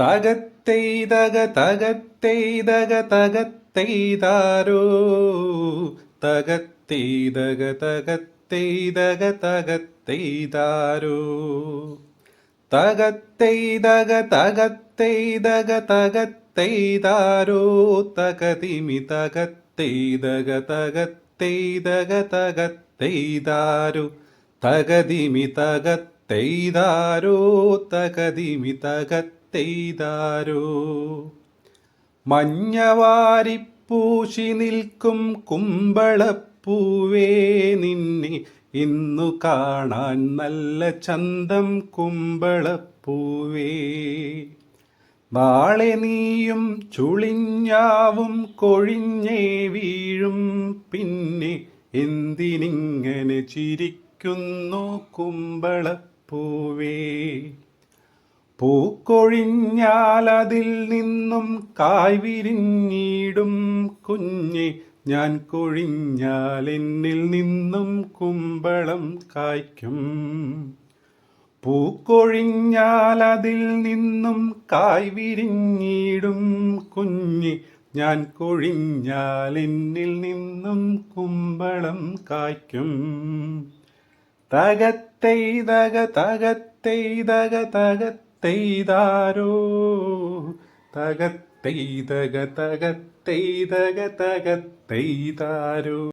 തകത്തെയ്തക തകത്തെയ്തക തകത്തെയ്താരോ? തകത്തെയ്തക തകത്തെയ്തക തകത്തെയ്താരോ? തകത്തെയ്തക തകത്തെയ്തക തകത്തെയ്താരോ? തകതിമി തകത്തെയ്തക തകത്തെയ്തക തകത്തെയ്താരോ? തകതിമി തകത്തെയ്താരോ? തകതിമി തകത്തെയ്താരോ മഞ്ഞവാരിപ്പൂശി നിൽക്കും കുമ്പളപ്പൂവേ നിന്നെ ഇന്നു കാണാൻ നല്ല ചന്തം കുമ്പളപ്പൂവേ. നാളെ നീയും ചുളിഞ്ഞാവും കൊഴിഞ്ഞേ വീഴും പിന്നെ എന്തിനിങ്ങനെ ചിരിക്കുന്നു കുമ്പളപ്പൂവേ. പൂക്കൊഴിഞ്ഞാൽ അതിൽ നിന്നും കായ് വിരിഞ്ഞിടും കുഞ്ഞെ. ഞാൻ കൊഴിഞ്ഞാൽ എന്നിൽ നിന്നും കുമ്പളം കായ്ക്കും. പൂക്കൊഴിഞ്ഞാൽ അതിൽ നിന്നും കായ് വിരിഞ്ഞിടും കുഞ്ഞെ. ഞാൻ കൊഴിഞ്ഞാൽ എന്നിൽ നിന്നും കുമ്പളം കായ്ക്കും. തകത്തെയ്തക തകത്തെയ്തക തകത്തെയ്താരോ? തകത്തെയ്തക തകത്തെയ്തക തകത്തെയ്താരോ?